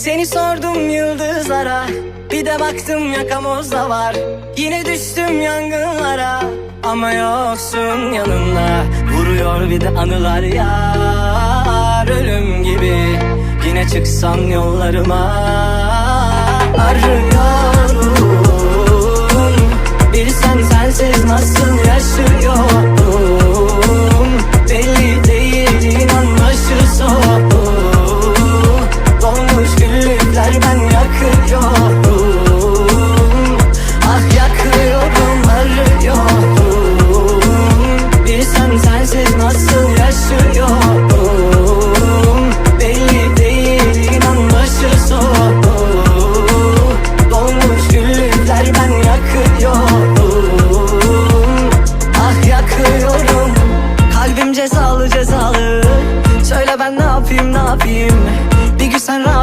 Seni sordum yıldızlara Bir de baktım yakamozda var. Yine düştüm yangınlara Ama yoksun yanımda. Vuruyor bir de anılar yar Ölüm gibi. Yine çıksan yollarıma Arıyorum. Bir sen sensiz nasıl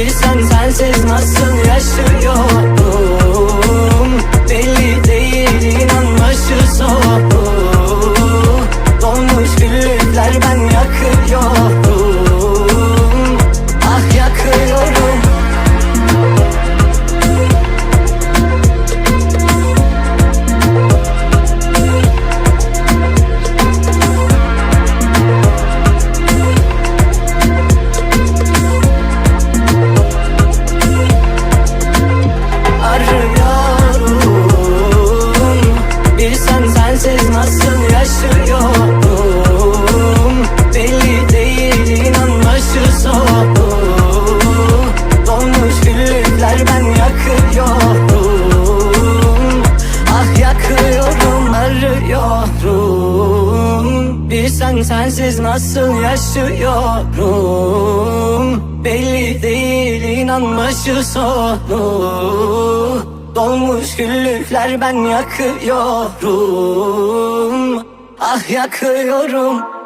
Bir sen sensiz nasıl yaşıyorum? Belli değil inan başı soğuk. Dolmuş güllükler ben yakıyorum sen sensiz nasıl yaşıyorum? Belli değil inan başı soğuk Dolmuş güllükler ben yakıyorum. Ah yakıyorum